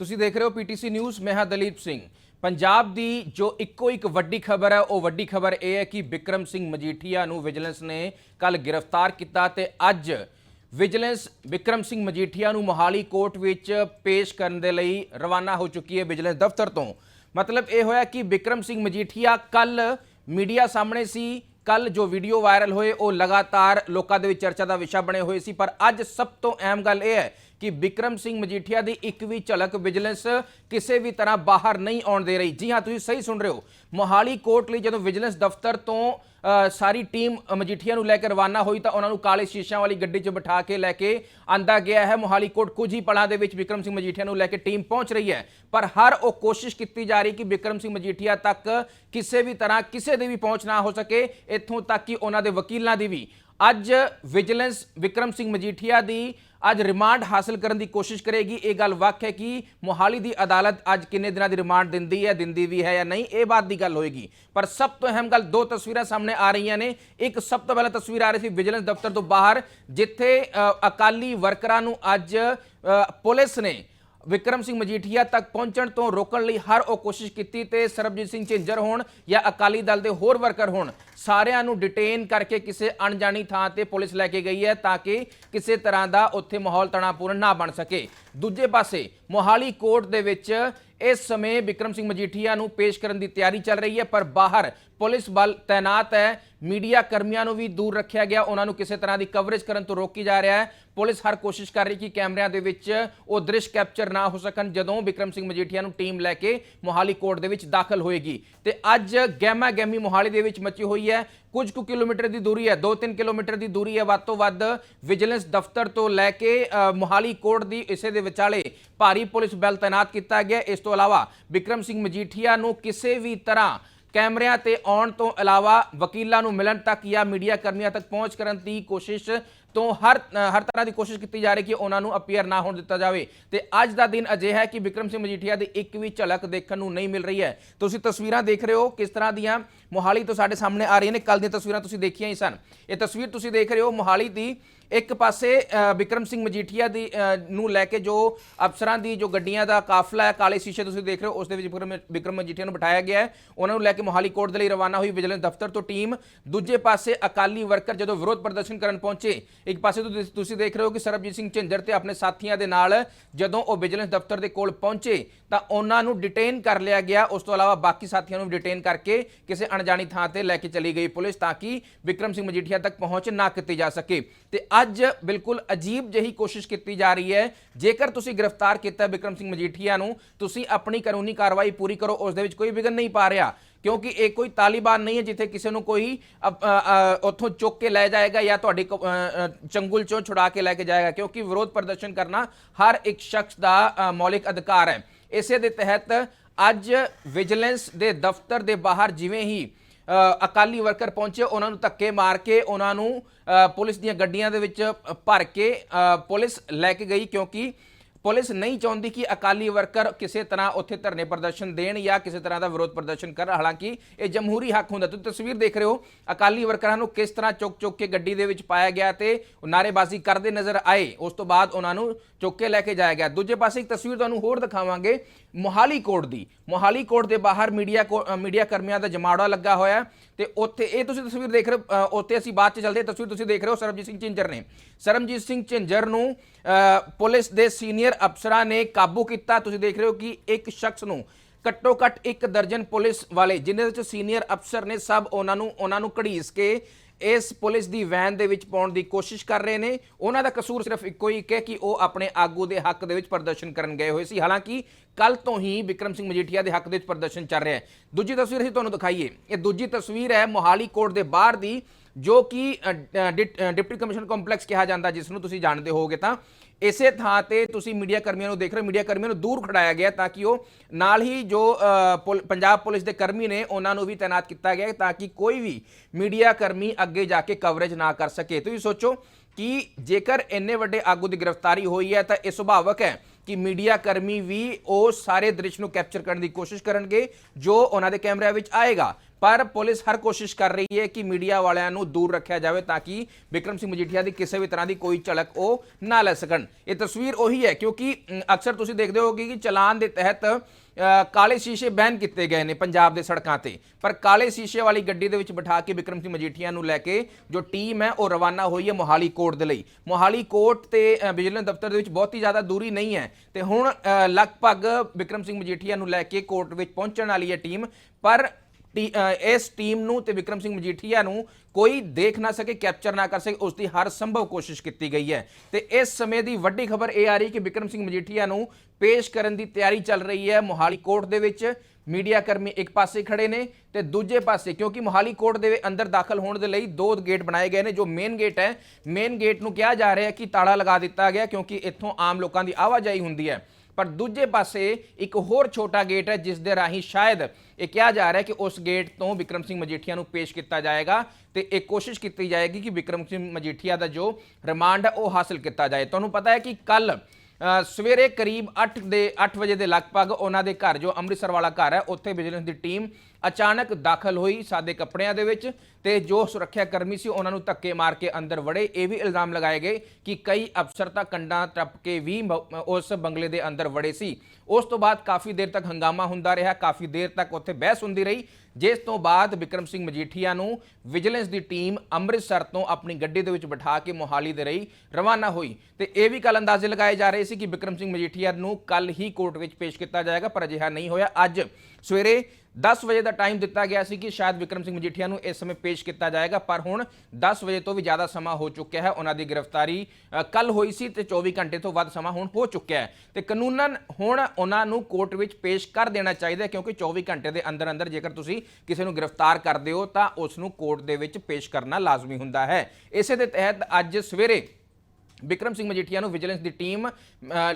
ਤੁਸੀਂ ਦੇਖ ਰਹੇ ਹੋ ਪੀਟੀਸੀ ਨਿਊਜ਼, ਮੈਂ ਹਾਂ ਦਲੀਪ ਸਿੰਘ। ਪੰਜਾਬ ਦੀ ਜੋ ਇੱਕੋ ਇੱਕ ਵੱਡੀ ਖਬਰ ਹੈ, ਉਹ ਵੱਡੀ ਖਬਰ ਇਹ ਹੈ ਕਿ ਵਿਕਰਮ ਸਿੰਘ ਮਜੀਠੀਆ ਨੂੰ ਵਿਜੀਲੈਂਸ ਨੇ ਕੱਲ ਗ੍ਰਿਫਤਾਰ ਕੀਤਾ ਤੇ ਅੱਜ ਵਿਜੀਲੈਂਸ ਵਿਕਰਮ ਸਿੰਘ ਮਜੀਠੀਆ ਨੂੰ ਮੋਹਾਲੀ ਕੋਰਟ ਵਿੱਚ ਪੇਸ਼ ਕਰਨ ਦੇ ਲਈ ਰਵਾਨਾ ਹੋ ਚੁੱਕੀ ਹੈ ਵਿਜੀਲੈਂਸ ਦਫ਼ਤਰ ਤੋਂ। ਮਤਲਬ ਇਹ ਹੋਇਆ ਕਿ ਵਿਕਰਮ ਸਿੰਘ ਮਜੀਠੀਆ ਕੱਲ ਮੀਡੀਆ ਸਾਹਮਣੇ ਸੀ ਕੱਲ ਜੋ ਵੀਡੀਓ ਵਾਇਰਲ ਹੋਏ, ਉਹ ਲਗਾਤਾਰ ਲੋਕਾਂ ਦੇ ਵਿੱਚ ਚਰਚਾ ਦਾ ਵਿਸ਼ਾ ਬਣੇ ਹੋਏ ਸੀ, ਪਰ ਅੱਜ ਸਭ ਤੋਂ ਅਹਿਮ ਗੱਲ ਇਹ ਹੈ ਕਿ ਵਿਕਰਮ ਸਿੰਘ ਮਜੀਠੀਆ ਦੀ ਇੱਕ ਵੀ ਝਲਕ ਵਿਜੀਲੈਂਸ ਕਿਸੇ ਵੀ ਤਰ੍ਹਾਂ ਬਾਹਰ ਨਹੀਂ ਆਉਣ ਦੇ ਰਹੀ। ਜੀ ਹਾਂ, ਤੁਸੀਂ ਸਹੀ ਸੁਣ ਰਹੇ ਹੋ। ਮੋਹਾਲੀ ਕੋਰਟ ਲਈ ਜਦੋਂ ਵਿਜੀਲੈਂਸ ਦਫ਼ਤਰ ਤੋਂ ਸਾਰੀ ਟੀਮ ਮਜੀਠੀਆ ਨੂੰ ਲੈ ਕੇ ਰਵਾਨਾ ਹੋਈ ਤਾਂ ਉਹਨਾਂ ਨੂੰ ਕਾਲੇ ਸ਼ੀਸ਼ਿਆਂ ਵਾਲੀ ਗੱਡੀ 'ਚ ਬਿਠਾ ਕੇ ਲੈ ਕੇ ਆਂਦਾ ਗਿਆ ਹੈ। ਮੋਹਾਲੀ ਕੋਰਟ ਕੁਝ ਹੀ ਪਲਾਂ ਦੇ ਵਿੱਚ ਵਿਕਰਮ ਸਿੰਘ ਮਜੀਠੀਆ ਨੂੰ ਲੈ ਕੇ ਟੀਮ ਪਹੁੰਚ ਰਹੀ ਹੈ। ਪਰ ਹਰ ਉਹ ਕੋਸ਼ਿਸ਼ ਕੀਤੀ ਜਾ ਰਹੀ ਕਿ ਵਿਕਰਮ ਸਿੰਘ ਮਜੀਠੀਆ ਤੱਕ ਕਿਸੇ ਵੀ ਤਰ੍ਹਾਂ ਕਿਸੇ ਦੀ ਵੀ ਪਹੁੰਚ ਨਾ ਹੋ ਸਕੇ, ਇੱਥੋਂ ਤੱਕ ਕਿ ਉਹਨਾਂ ਦੇ ਵਕੀਲਾਂ ਦੀ ਵੀ। ਅੱਜ ਵਿਜੀਲੈਂਸ ਵਿਕਰਮ ਸਿੰਘ ਮਜੀਠੀਆ ਦੀ ਅੱਜ ਰਿਮਾਂਡ ਹਾਸਲ ਕਰਨ ਦੀ ਕੋਸ਼ਿਸ਼ ਕਰੇਗੀ। ਇਹ ਗੱਲ ਵੱਖ ਹੈ ਕਿ ਮੋਹਾਲੀ ਦੀ ਅਦਾਲਤ ਅੱਜ ਕਿੰਨੇ ਦਿਨਾਂ ਦੀ ਰਿਮਾਂਡ ਦਿੰਦੀ ਹੈ, ਦਿੰਦੀ ਵੀ ਹੈ ਜਾਂ ਨਹੀਂ, ਇਹ ਬਾਤ ਦੀ ਗੱਲ ਹੋਏਗੀ। ਪਰ ਸਭ ਤੋਂ ਅਹਿਮ ਗੱਲ ਦੋ ਤਸਵੀਰਾਂ ਸਾਹਮਣੇ ਆ ਰਹੀਆਂ ਨੇ। ਇੱਕ ਸਭ ਤੋਂ ਪਹਿਲਾਂ ਤਸਵੀਰ ਆ ਰਹੀ ਸੀ ਵਿਜੀਲੈਂਸ ਦਫ਼ਤਰ ਤੋਂ ਬਾਹਰ, ਜਿੱਥੇ ਅਕਾਲੀ ਵਰਕਰਾਂ ਨੂੰ ਅੱਜ ਪੁਲਿਸ ਨੇ ਵਿਕਰਮ ਸਿੰਘ ਮਜੀਠੀਆ ਤੱਕ ਪਹੁੰਚਣ ਤੋਂ ਰੋਕਣ ਲਈ ਹਰ ਉਹ ਕੋਸ਼ਿਸ਼ ਕੀਤੀ ਤੇ ਸਰਬਜੀਤ ਸਿੰਘ ਝਿੰਜਰ ਹੋਣ ਜਾਂ ਅਕਾਲੀ ਦਲ ਦੇ ਹੋਰ ਵਰਕਰ ਹੋਣ, ਸਾਰਿਆਂ ਨੂੰ ਡਿਟੇਨ ਕਰਕੇ ਕਿਸੇ ਅਣਜਾਣੀ ਥਾਂ ਤੇ ਪੁਲਿਸ ਲੈ ਕੇ ਗਈ ਹੈ ਤਾਂ ਕਿ ਕਿਸੇ ਤਰ੍ਹਾਂ ਦਾ ਉੱਥੇ ਮਾਹੌਲ ਤਣਾਅਪੂਰਨ ਨਾ ਬਣ ਸਕੇ। ਦੂਜੇ ਪਾਸੇ, ਮੋਹਾਲੀ ਕੋਰਟ ਦੇ ਵਿੱਚ ਇਸ ਸਮੇਂ ਵਿਕਰਮ ਸਿੰਘ ਮਜੀਠੀਆ ਨੂੰ ਪੇਸ਼ ਕਰਨ ਦੀ ਤਿਆਰੀ ਚੱਲ ਰਹੀ ਹੈ, ਪਰ ਬਾਹਰ ਪੁਲਿਸ ਬਲ ਤਾਇਨਾਤ ਹੈ। ਮੀਡੀਆ ਕਰਮੀਆਂ ਨੂੰ ਵੀ ਦੂਰ ਰੱਖਿਆ ਗਿਆ। ਉਹਨਾਂ ਨੂੰ ਕਿਸੇ ਤਰ੍ਹਾਂ ਦੀ ਕਵਰੇਜ ਕਰਨ ਤੋਂ ਰੋਕੀ ਜਾ ਰਿਹਾ ਹੈ। ਪੁਲਿਸ ਹਰ ਕੋਸ਼ਿਸ਼ ਕਰ ਰਹੀ ਕਿ ਕੈਮਰਿਆਂ ਦੇ ਵਿੱਚ ਉਹ ਦ੍ਰਿਸ਼ ਕੈਪਚਰ ਨਾ ਹੋ ਸਕਣ। ਜਦੋਂ ਵਿਕਰਮ ਸਿੰਘ ਮਜੀਠੀਆ ਨੂੰ ਟੀਮ ਲੈ ਕੇ ਮੋਹਾਲੀ ਕੋਰਟ ਦੇ ਵਿੱਚ ਦਾਖਲ ਹੋਏਗੀ। ਤੇ ਅੱਜ ਗਹਿਮਾ ਗਹਿਮੀ ਮੋਹਾਲੀ ਦੇ ਵਿੱਚ ਮਚੀ ਹੋਈ ਹੈ। ਕੁਝ ਕੁ ਕਿਲੋਮੀਟਰ ਦੀ ਦੂਰੀ ਹੈ। 2-3 ਕਿਲੋਮੀਟਰ ਦੀ ਦੂਰੀ ਹੈ। ਵੱਧ ਤੋਂ ਵੱਧ ਵਿਜੀਲੈਂਸ ਦਫ਼ਤਰ ਤੋਂ ਲੈ ਕੇ ਮੋਹਾਲੀ ਕੋਰਟ ਦੀ ਇਸੇ ਦੇ ਵਿਚਾਲੇ ਭਾਰੀ ਪੁਲਿਸ ਬਲ ਤਾਇਨਾਤ ਕੀਤਾ ਗਿਆ। ਇਸ ਤੋਂ ਇਲਾਵਾ ਵਿਕਰਮ ਸਿੰਘ ਮਜੀਠੀਆ ਨੂੰ ਕਿਸੇ ਵੀ ਤਰ੍ਹਾਂ ਕੈਮਰਿਆਂ ਤੇ ਆਉਣ ਤੋਂ ਇਲਾਵਾ ਵਕੀਲਾਂ ਨੂੰ ਮਿਲਣ ਤੱਕ ਜਾਂ ਮੀਡੀਆ ਕਰਮੀਆਂ ਤੱਕ ਪਹੁੰਚ ਕਰਨ ਦੀ ਕੋਸ਼ਿਸ਼ ਤੋਂ ਹਰ ਹਰ ਤਰ੍ਹਾਂ ਦੀ ਕੋਸ਼ਿਸ਼ ਕੀਤੀ ਜਾ ਰਹੀ ਕਿ ਉਹਨਾਂ ਨੂੰ ਅਪੀਅਰ ਨਾ ਹੋਣ ਦਿੱਤਾ ਜਾਵੇ। ਤੇ ਅੱਜ ਦਾ ਦਿਨ ਅਜਿਹਾ ਹੈ ਕਿ ਵਿਕਰਮ ਸਿੰਘ ਮਜੀਠੀਆ ਦੀ ਇੱਕ ਵੀ ਝਲਕ ਦੇਖਣ ਨੂੰ ਨਹੀਂ ਮਿਲ ਰਹੀ ਹੈ। ਤੁਸੀਂ ਤਸਵੀਰਾਂ ਦੇਖ ਰਹੇ ਹੋ ਕਿਸ ਤਰ੍ਹਾਂ ਦੀਆਂ ਮੋਹਾਲੀ ਤੋਂ ਸਾਡੇ ਸਾਹਮਣੇ ਆ ਰਹੀਆਂ ਨੇ। ਕੱਲ ਦੀਆਂ ਤਸਵੀਰਾਂ ਤੁਸੀਂ ਦੇਖੀਆਂ ਹੀ ਸਨ। ਇਹ ਤਸਵੀਰ ਤੁਸੀਂ ਦੇਖ ਰਹੇ ਹੋ ਮੋਹਾਲੀ ਦੀ ਇੱਕ ਪਾਸੇ ਅ, ਵਿਕਰਮ ਸਿੰਘ ਮਜੀਠੀਆ ਦੀ ਨੂੰ ਲੈ ਕੇ ਜੋ ਅਫਸਰਾਂ ਦੀ ਜੋ ਗੱਡੀਆਂ ਦਾ ਕਾਫਲਾ ਹੈ ਕਾਲੇ ਸ਼ੀਸ਼ੇ ਤੁਸੀਂ ਦੇਖ ਰਹੇ ਹੋ ਉਸ ਦੇ ਵਿੱਚ ਵਿਕਰਮ ਮਜੀਠੀਆ ਨੂੰ ਬਿਠਾਇਆ ਗਿਆ ਹੈ। ਉਹਨਾਂ ਨੂੰ ਲੈ ਕੇ ਮੋਹਾਲੀ ਕੋਰਟ ਦੇ ਲਈ ਰਵਾਨਾ ਹੋਈ ਵਿਜੀਲੈਂਸ ਦਫ਼ਤਰ ਤੋਂ ਟੀਮ। ਦੂਜੇ ਪਾਸੇ ਅਕਾਲੀ ਵਰਕਰ ਜਦੋਂ ਵਿਰੋਧ ਪ੍ਰਦਰਸ਼ਨ ਕਰਨ ਪਹੁੰਚੇ ਇੱਕ ਪਾਸੇ ਤੋਂ ਤੁਸੀਂ- ਤੁਸੀਂ ਦੇਖ ਰਹੇ ਹੋ ਕਿ ਸਰਬਜੀਤ ਸਿੰਘ ਝਿੰਜਰ ਤੇ ਆਪਣੇ ਸਾਥੀਆਂ ਦੇ ਨਾਲ ਜਦੋਂ ਉਹ ਵਿਜੀਲੈਂਸ ਦਫ਼ਤਰ ਦੇ ਕੋਲ ਪਹੁੰਚੇ ਤਾਂ ਉਹਨਾਂ ਨੂੰ ਡਿਟੇਨ ਕਰ ਲਿਆ ਗਿਆ। ਉਸ ਤੋਂ ਇਲਾਵਾ ਬਾਕੀ ਸਾਥੀਆਂ ਨੂੰ ਡਿਟੇਨ ਕਰਕੇ ਕਿਸੇ ਅਣਜਾਣੀ ਥਾਂ ਤੇ ਲੈ ਕੇ ਚਲੀ ਗਈ ਪੁਲਿਸ ਤਾਂ ਕਿ ਵਿਕਰਮ ਸਿੰਘ ਮਜੀਠੀਆ ਤੱਕ ਪਹੁੰਚ ਨਾ ਕੀਤੀ ਜਾ ਸਕੇ। ਤੇ ਅੱਜ ਬਿਲਕੁਲ ਅਜੀਬ ਜਿਹੀ ਕੋਸ਼ਿਸ਼ ਕੀਤੀ ਜਾ ਰਹੀ ਹੈ। ਜੇਕਰ ਤੁਸੀਂ ਗ੍ਰਿਫਤਾਰ ਕੀਤਾ ਬਿਕਰਮ ਸਿੰਘ ਮਜੀਠੀਆ ਨੂੰ, ਤੁਸੀਂ ਆਪਣੀ ਕਾਨੂੰਨੀ ਕਾਰਵਾਈ ਪੂਰੀ ਕਰੋ, ਉਸ ਦੇ ਵਿੱਚ ਕੋਈ ਵਿਘਨ ਨਹੀਂ ਪਾ ਰਿਹਾ। ਕਿਉਂਕਿ ਇਹ ਕੋਈ ਤਾਲਿਬਾਨ ਨਹੀਂ ਹੈ ਜਿੱਥੇ ਕਿਸੇ ਨੂੰ ਕੋਈ ਉੱਥੋਂ ਚੁੱਕ ਕੇ ਲੈ ਜਾਏਗਾ ਜਾਂ ਤੁਹਾਡੀ ਕ- ਚੰਗੁਲ ਚੋਂ ਛੁਡਾ ਕੇ ਲੈ ਕੇ ਜਾਏਗਾ। ਕਿਉਂਕਿ ਵਿਰੋਧ ਪ੍ਰਦਰਸ਼ਨ ਕਰਨਾ ਹਰ ਇੱਕ ਸ਼ਖਸ ਦਾ ਮੌਲਿਕ ਅਧਿਕਾਰ ਹੈ। ਇਸੇ ਦੇ ਤਹਿਤ ਅੱਜ ਵਿਜੀਲੈਂਸ ਦੇ ਦਫ਼ਤਰ ਦੇ ਬਾਹਰ ਜਿਵੇਂ ਹੀ ਅਕਾਲੀ ਵਰਕਰ ਪਹੁੰਚੇ, ਉਹਨਾਂ ਨੂੰ ਧੱਕੇ ਮਾਰ ਕੇ ਉਹਨਾਂ ਨੂੰ ਪੁਲਿਸ ਦੀਆਂ ਗੱਡੀਆਂ ਦੇ ਵਿੱਚ ਭਰ ਕੇ ਪੁਲਿਸ ਲੈ ਕੇ ਗਈ ਕਿਉਂਕਿ ਪੁਲਿਸ ਨਹੀਂ ਚਾਹੁੰਦੀ ਕਿ ਅਕਾਲੀ ਵਰਕਰ ਕਿਸੇ ਤਰ੍ਹਾਂ ਉੱਥੇ ਧਰਨੇ ਪ੍ਰਦਰਸ਼ਨ ਦੇਣ ਜਾਂ ਕਿਸੇ ਤਰ੍ਹਾਂ ਦਾ ਵਿਰੋਧ ਪ੍ਰਦਰਸ਼ਨ ਕਰਨ। ਹਾਲਾਂਕਿ ਇਹ ਜਮਹੂਰੀ ਹੱਕ ਹੁੰਦਾ। ਤੁਸੀਂ ਤਸਵੀਰ ਦੇਖ ਰਹੇ ਹੋ, ਅਕਾਲੀ ਵਰਕਰਾਂ ਨੂੰ ਕਿਸ ਤਰ੍ਹਾਂ ਚੁੱਕ ਚੁੱਕ ਕੇ ਗੱਡੀ ਦੇ ਵਿੱਚ ਪਾਇਆ ਗਿਆ ਤੇ ਉਹ ਨਾਅਰੇਬਾਜ਼ੀ ਕਰਦੇ ਨਜ਼ਰ ਆਏ। ਉਸ ਤੋਂ ਬਾਅਦ ਉਹਨਾਂ ਨੂੰ ਚੁੱਕ ਕੇ ਲੈ ਕੇ ਜਾਇਆ ਗਿਆ। ਦੂਜੇ ਪਾਸੇ ਇੱਕ ਤਸਵੀਰ ਤੁਹਾਨੂੰ ਹੋਰ ਦਿਖਾਵਾਂਗੇ, ਮੋਹਾਲੀ ਕੋਰਟ ਦੀ। ਮੋਹਾਲੀ ਕੋਰਟ ਦੇ ਬਾਹਰ ਮੀਡੀਆ ਕੋ- ਮੀਡੀਆ ਕਰਮੀਆਂ ਦਾ ਜਮਾੜਾ ਲੱਗਾ ਹੋਇਆ। ਤੇ ਉੱਥੇ ਇਹ ਤੁਸੀਂ ਤਸਵੀਰ ਦੇਖ ਰਹੇ ਉੱਥੇ ਅਸੀਂ ਬਾਅਦ ਚ ਚੱਲਦੇ ਹਾਂ। ਤਸਵੀਰ ਤੁਸੀਂ ਦੇਖ ਰਹੇ ਹੋ ਸਰਬਜੀਤ ਸਿੰਘ ਝਿੰਜਰ ਨੇ ਸਰਬਜੀਤ ਸਿੰਘ ਝਿੰਜਰ ਨੂੰ ਅ, ਪੁਲਿਸ ਦੇ ਸੀਨੀਅਰ ਅਫਸਰਾਂ ਨੇ ਕਾਬੂ ਕੀਤਾ ਤੁਸੀਂ ਦੇਖ ਰਹੇ ਹੋ ਕਿ ਇੱਕ ਸ਼ਖਸ ਨੂੰ ਘੱਟੋ ਘੱਟ ਇੱਕ ਦਰਜਨ ਪੁਲਿਸ ਵਾਲੇ ਜਿਨ੍ਹਾਂ ਵਿੱਚ ਸੀਨੀਅਰ ਅਫਸਰ ਨੇ ਸਭ ਉਹਨਾਂ ਨੂੰ ਉਹਨਾਂ ਨੂੰ ਘੜੀਸ ਕੇ ਇਸ ਪੁਲਿਸ ਦੀ ਵੈਨ ਦੇ ਵਿੱਚ ਪਾਉਣ ਦੀ ਕੋਸ਼ਿਸ਼ ਕਰ ਰਹੇ ਨੇ। ਉਹਨਾਂ ਦਾ ਕਸੂਰ ਸਿਰਫ ਇੱਕੋ ਹੀ ਇੱਕ ਹੈ ਕਿ ਉਹ ਆਪਣੇ ਆਗੂ ਦੇ ਹੱਕ ਦੇ ਵਿੱਚ ਪ੍ਰਦਰਸ਼ਨ ਕਰਨ ਗਏ ਹੋਏ ਸੀ। ਹਾਲਾਂਕਿ ਕੱਲ ਤੋਂ ਹੀ ਵਿਕਰਮ ਸਿੰਘ ਮਜੀਠੀਆ ਦੇ ਹੱਕ ਦੇ ਵਿੱਚ ਪ੍ਰਦਰਸ਼ਨ ਚੱਲ ਰਿਹਾ ਹੈ। ਦੂਜੀ ਤਸਵੀਰ ਅਸੀਂ ਤੁਹਾਨੂੰ ਦਿਖਾਈਏ। ਇਹ ਦੂਜੀ ਤਸਵੀਰ ਹੈ ਮੋਹਾਲੀ ਕੋਰਟ ਦੇ ਬਾਹਰ ਦੀ ਜੋ ਕਿ ਅ, ਡਿਪਟੀ ਕਮਿਸ਼ਨ ਕੰਪਲੈਕਸ ਕਿਹਾ ਜਾਂਦਾ ਜਿਸ ਨੂੰ ਤੁਸੀਂ ਜਾਣਦੇ ਹੋਵੋਗੇ ਤਾਂ। ਇਸੇ ਥਾਂ ਤੇ ਤੁਸੀਂ ਮੀਡੀਆ ਕਰਮੀਆਂ ਨੂੰ ਦੇਖ ਰਹੇ ਹੋ। ਮੀਡੀਆ ਕਰਮੀਆਂ ਨੂੰ ਦੂਰ ਖੜਾਇਆ ਗਿਆ ਤਾਂ ਕਿ ਉਹ ਨਾਲ ਹੀ ਜੋ ਪੁਲ- ਪੰਜਾਬ ਪੁਲਿਸ ਦੇ ਕਰਮੀ ਨੇ, ਉਹਨਾਂ ਨੂੰ ਵੀ ਤਾਇਨਾਤ ਕੀਤਾ ਗਿਆ ਤਾਂ ਕਿ ਕੋਈ ਵੀ ਮੀਡੀਆ ਕਰਮੀ ਅੱਗੇ ਜਾ ਕੇ ਕਵਰੇਜ ਨਾ ਕਰ ਸਕੇ। ਤੁਸੀਂ ਸੋਚੋ ਕਿ ਜੇਕਰ ਇੰਨੇ ਵੱਡੇ ਆਗੂ ਦੀ ਗ੍ਰਿਫਤਾਰੀ ਹੋਈ ਹੈ ਤਾਂ ਇਹ ਸੁਭਾਵਕ ਹੈ ਕਿ ਮੀਡੀਆ ਕਰਮੀ ਵੀ ਉਹ ਸਾਰੇ ਦ੍ਰਿਸ਼ ਨੂੰ ਕੈਪਚਰ ਕਰਨ ਦੀ ਕੋਸ਼ਿਸ਼ ਕਰਨਗੇ, ਜੋ ਉਹਨਾਂ ਦੇ ਕੈਮਰਿਆਂ ਵਿੱਚ ਆਏਗਾ। ਪਰ ਪੁਲਿਸ ਹਰ ਕੋਸ਼ਿਸ਼ ਕਰ ਰਹੀ ਹੈ ਕਿ ਮੀਡੀਆ ਵਾਲਿਆਂ ਨੂੰ ਦੂਰ ਰੱਖਿਆ ਜਾਵੇ ਤਾਂ ਕਿ ਵਿਕਰਮ ਸਿੰਘ ਮਜੀਠੀਆ ਦੀ ਕਿਸੇ ਵੀ ਤਰ੍ਹਾਂ ਦੀ ਕੋਈ ਝਲਕ ਉਹ ਨਾ ਲੈ ਸਕਣ। ਇਹ ਤਸਵੀਰ ਉਹੀ ਹੈ, ਕਿਉਂਕਿ ਅਕਸਰ ਤੁਸੀਂ ਦੇਖਦੇ ਹੋ ਕਿ ਚਲਾਨ ਦੇ ਤਹਿਤ ਕਾਲੇ ਸ਼ੀਸ਼ੇ ਬੈਨ ਕੀਤੇ ਗਏ ਨੇ ਪੰਜਾਬ ਦੇ ਸੜਕਾਂ ਤੇ। ਪਰ ਕਾਲੇ ਸ਼ੀਸ਼ੇ ਵਾਲੀ ਗੱਡੀ ਦੇ ਵਿੱਚ ਬਿਠਾ ਕੇ ਵਿਕਰਮ ਸਿੰਘ ਮਜੀਠੀਆ ਨੂੰ ਲੈ ਕੇ ਜੋ ਟੀਮ ਹੈ, ਉਹ ਰਵਾਨਾ ਹੋਈ ਹੈ ਮੋਹਾਲੀ ਕੋਰਟ ਦੇ ਲਈ। ਮੋਹਾਲੀ ਕੋਰਟ ਤੇ ਵਿਜੀਲੈਂਸ ਦਫ਼ਤਰ ਦੇ ਵਿੱਚ ਬਹੁਤ ਹੀ ਜ਼ਿਆਦਾ ਦੂਰੀ ਨਹੀਂ ਹੈ। ਤੇ ਹੁਣ ਲਗਭਗ ਵਿਕਰਮ ਸਿੰਘ ਮਜੀਠੀਆ ਨੂੰ ਲੈ ਕੇ ਕੋਰਟ ਵਿੱਚ ਪਹੁੰਚਣ ਵਾਲੀ ਹੈ ਟੀਮ। ਪਰ ਟੀ- ਅ, ਇਸ ਟੀਮ ਨੂੰ ਤੇ ਵਿਕਰਮ ਸਿੰਘ ਮਜੀਠੀਆ ਨੂੰ ਕੋਈ ਦੇਖ ਨਾ ਸਕੇ ਕੈਪਚਰ ਨਾ ਕਰ ਸਕੇ ਉਸ ਦੀ ਹਰ ਸੰਭਵ ਕੋਸ਼ਿਸ਼ ਕੀਤੀ ਗਈ ਹੈ। ਤੇ ਇਸ ਸਮੇਂ ਦੀ ਵੱਡੀ ਖਬਰ ਇਹ ਆ ਰਹੀ ਕਿ ਵਿਕਰਮ ਸਿੰਘ ਮਜੀਠੀਆ ਨੂੰ ਪੇਸ਼ ਕਰਨ ਦੀ ਤਿਆਰੀ ਚੱਲ ਰਹੀ ਹੈ ਮੋਹਾਲੀ ਕੋਰਟ ਦੇ ਵਿੱਚ। ਮੀਡੀਆ ਕਰਮੀ ਇੱਕ ਪਾਸੇ ਖੜੇ ਨੇ ਤੇ ਦੂਜੇ ਪਾਸੇ ਕਿਉਂਕਿ ਮੋਹਾਲੀ ਕੋਰਟ ਦੇ ਅੰਦਰ ਦਾਖਲ ਹੋਣ ਦੇ ਲਈ ਦੋ ਗੇਟ ਬਣਾਏ ਗਏ ਨੇ ਜੋ ਮੇਨ ਗੇਟ ਹੈ। ਮੇਨ ਗੇਟ ਨੂੰ ਕਿਹਾ ਜਾ ਰਿਹਾ ਹੈ ਕਿ ਤਾਲਾ ਲਗਾ ਦਿੱਤਾ ਗਿਆ ਕਿਉਂਕਿ ਇੱਥੋਂ ਆਮ ਲੋਕਾਂ ਦੀ ਆਵਾਜਾਈ ਹੁੰਦੀ ਹੈ। ਪਰ ਦੂਜੇ ਪਾਸੇ ਇੱਕ ਹੋਰ ਛੋਟਾ ਗੇਟ ਹੈ, ਜਿਸ ਦੇ ਰਾਹੀਂ ਸ਼ਾਇਦ ਇਹ ਕਿਹਾ ਜਾ ਰਿਹਾ ਕਿ ਉਸ ਗੇਟ ਤੋਂ ਵਿਕਰਮ ਸਿੰਘ ਮਜੀਠੀਆ ਨੂੰ ਪੇਸ਼ ਕੀਤਾ ਜਾਏਗਾ ਤੇ ਇਹ ਕੋਸ਼ਿਸ਼ ਕੀਤੀ ਜਾਏਗੀ ਕਿ ਵਿਕਰਮ ਸਿੰਘ ਮਜੀਠੀਆ ਦਾ ਜੋ ਰਿਮਾਂਡ ਹੈ, ਉਹ ਹਾਸਲ ਕੀਤਾ ਜਾਏ। ਤੁਹਾਨੂੰ ਪਤਾ ਹੈ ਕਿ ਕੱਲ ਸਵੇਰੇ ਕਰੀਬ 8 ਦੇ 8 ਵਜੇ ਦੇ ਲਗਭਗ ਉਹਨਾਂ ਦੇ ਘਰ, ਜੋ ਅੰਮ੍ਰਿਤਸਰ ਵਾਲਾ ਘਰ ਹੈ, ਉੱਥੇ ਵਿਜੀਲੈਂਸ ਦੀ ਟੀਮ ਅਚਾਨਕ ਦਾਖਲ ਹੋਈ ਸਾਦੇ ਕੱਪੜਿਆਂ ਦੇ ਵਿੱਚ ਤੇ ਜੋ ਸੁਰੱਖਿਆ ਕਰਮੀ ਸੀ ਉਹਨਾਂ ਨੂੰ ਧੱਕੇ ਮਾਰ ਕੇ ਅੰਦਰ ਵੜੇ। ਇਹ ਵੀ ਇਲਜ਼ਾਮ ਲਗਾਏ ਗਏ ਕਿ ਕਈ ਅਫਸਰ ਤਾਂ ਕੰਡਾਂ ਟੱਪ ਕੇ ਵੀ ਮ- ਉਸ ਬੰਗਲੇ ਦੇ ਅੰਦਰ ਵੜੇ ਸੀ। ਉਸ ਤੋਂ ਬਾਅਦ ਕਾਫੀ ਦੇਰ ਤੱਕ ਹੰਗਾਮਾ ਹੁੰਦਾ ਰਿਹਾ, ਕਾਫੀ ਦੇਰ ਤੱਕ ਉੱਥੇ ਬਹਿਸ ਹੁੰਦੀ ਰਹੀ। ਜਿਸ ਤੋਂ ਬਾਅਦ ਵਿਕਰਮ ਸਿੰਘ ਮਜੀਠੀਆ ਨੂੰ ਵਿਜੀਲੈਂਸ ਦੀ ਟੀਮ ਅੰਮ੍ਰਿਤਸਰ ਤੋਂ ਆਪਣੀ ਗੱਡੀ ਦੇ ਵਿੱਚ ਬਿਠਾ ਕੇ ਮੋਹਾਲੀ ਦੇ ਰਹੀ, ਰਵਾਨਾ ਹੋਈ। ਤੇ ਇਹ ਵੀ ਕੱਲ ਅੰਦਾਜ਼ੇ ਲਗਾਏ ਜਾ ਰਹੇ ਸੀ ਕਿ ਵਿਕਰਮ ਸਿੰਘ ਮਜੀਠੀਆ ਨੂੰ ਕੱਲ ਹੀ ਕੋਰਟ ਵਿੱਚ ਪੇਸ਼ ਕੀਤਾ ਜਾਏਗਾ, ਪਰ ਅਜਿਹਾ ਨਹੀਂ ਹੋਇਆ। ਅੱਜ ਸਵੇਰੇ 10 ਵਜੇ ਦਾ ਟਾਈਮ ਦਿੱਤਾ ਗਿਆ ਸੀ ਕਿ ਸ਼ਾਇਦ ਵਿਕਰਮ ਸਿੰਘ ਮਜੀਠੀਆ ਨੂੰ ਇਸ ਸਮੇਂ ਪੇਸ਼ ਕੀਤਾ ਜਾਏਗਾ, ਪਰ ਹੁਣ 10 ਵਜੇ ਤੋਂ ਵੀ ਜ਼ਿਆਦਾ ਸਮਾਂ ਹੋ ਚੁੱਕਿਆ ਹੈ। ਉਹਨਾਂ ਦੀ ਗ੍ਰਿਫਤਾਰੀ ਕੱਲ ਹੋਈ ਸੀ ਤੇ 24 ਘੰਟੇ ਤੋਂ ਵੱਧ ਸਮਾਂ ਹੁਣ ਹੋ ਚੁੱਕਿਆ ਹੈ। ਤੇ ਕਾਨੂੰਨਨ ਹੁਣ ਉਹਨਾਂ ਨੂੰ ਕੋਰਟ ਵਿੱਚ ਪੇਸ਼ ਕਰ ਦੇਣਾ ਚਾਹੀਦਾ ਕਿਉਂਕਿ 24 ਘੰਟੇ ਦੇ ਅੰਦਰ ਅੰਦਰ ਜੇਕਰ ਤੁਸੀਂ ਕਿਸੇ ਨੂੰ ਗ੍ਰਿਫਤਾਰ ਕਰਦੇ ਹੋ, ਤਾਂ ਉਸ ਨੂੰ ਕੋਰਟ ਦੇ ਵਿੱਚ ਪੇਸ਼ ਕਰਨਾ ਲਾਜ਼ਮੀ ਹੁੰਦਾ ਹੈ। ਇਸੇ ਦੇ ਤਹਿਤ ਅੱਜ ਸਵੇਰੇ ਵਿਕਰਮ ਸਿੰਘ ਮਜੀਠੀਆ ਨੂੰ ਵਿਜੀਲੈਂਸ ਦੀ ਟੀਮ